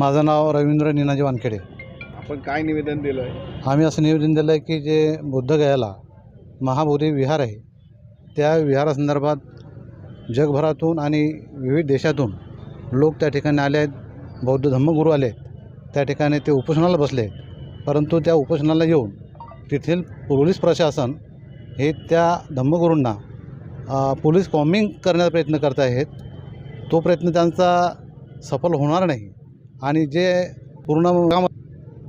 माझं नाव रवींद्र निनाजी वानखेडे. आपण काय निवेदन दिलं आहे आम्ही असं निवेदन दिलं आहे की जे बुद्धगयाला महाबोधी विहार आहे त्या विहारासंदर्भात जगभरातून आणि विविध देशातून लोक त्या ठिकाणी आले आहेत बौद्ध धम्मगुरू आले आहेत. त्या ठिकाणी ते उपोषणाला बसले आहेत. परंतु त्या उपोषणाला येऊन तेथील पोलीस प्रशासन हे त्या धम्मगुरूंना पोलीस कॉम्बिंग करण्याचा प्रयत्न करत आहेत. तो प्रयत्न त्यांचा सफल होणार नाही. आणि जे पूर्ण काम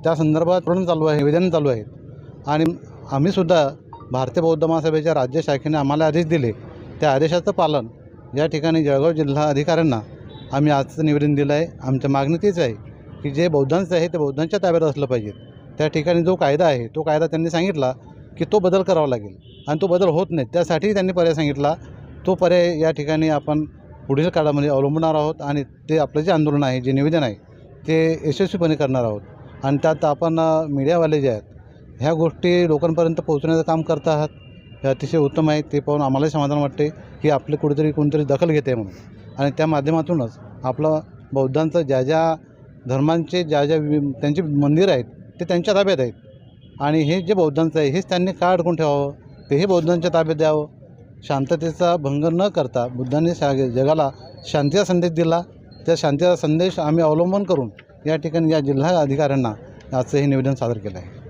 त्या संदर्भात प्रकरण चालू आहे निवेदन चालू आहेत आणि आम्हीसुद्धा भारतीय बौद्ध महासभेच्या राज्य शाखेने आम्हाला आदेश दिले. त्या आदेशाचं पालन या ठिकाणी जळगाव जिल्हा अधिकाऱ्यांना आम्ही आजचं निवेदन दिलं आहे. आमच्या मागणी तीच आहे की जे बौद्धांचं आहे ते बौद्धांच्या ताब्यात असलं पाहिजे. त्या ठिकाणी जो कायदा आहे तो कायदा त्यांनी सांगितला की तो बदल करावा लागेल. आणि तो बदल होत नाही. त्यासाठी त्यांनी पर्याय सांगितला. तो पर्याय या ठिकाणी आपण पुढील काळामध्ये अवलंबणार आहोत आणि ते आपलं जे आंदोलन आहे जे निवेदन आहे ते यशस्वीपणे करणार आहोत. आणि त्यात आपण मीडियावाले जे आहेत ह्या गोष्टी लोकांपर्यंत पोहोचण्याचं काम करत आहात. हे अतिशय उत्तम आहे. ते पाहून आम्हालाही समाधान वाटते की आपले कुठेतरी कोणतरी दखल घेते म्हणून. आणि त्या माध्यमातूनच आपलं बौद्धांचं ज्या ज्या धर्मांचे ज्या ज्या वि मंदिरं आहेत ते त्यांच्या ताब्यात आहेत. आणि हे जे बौद्धांचं आहे हेच त्यांनी का अडकून ठेवावं? तेही बौद्धांच्या ताब्यात द्यावं. शांततेचा भंग न करता बुद्धांनी शा जगाला शांतीचा संदेश दिला. त्या शांतीचा संदेश आम्ही अवलंबन करून या ठिकाणी या जिल्हा अधिकाऱ्यांना आजचं हे निवेदन सादर केलं आहे.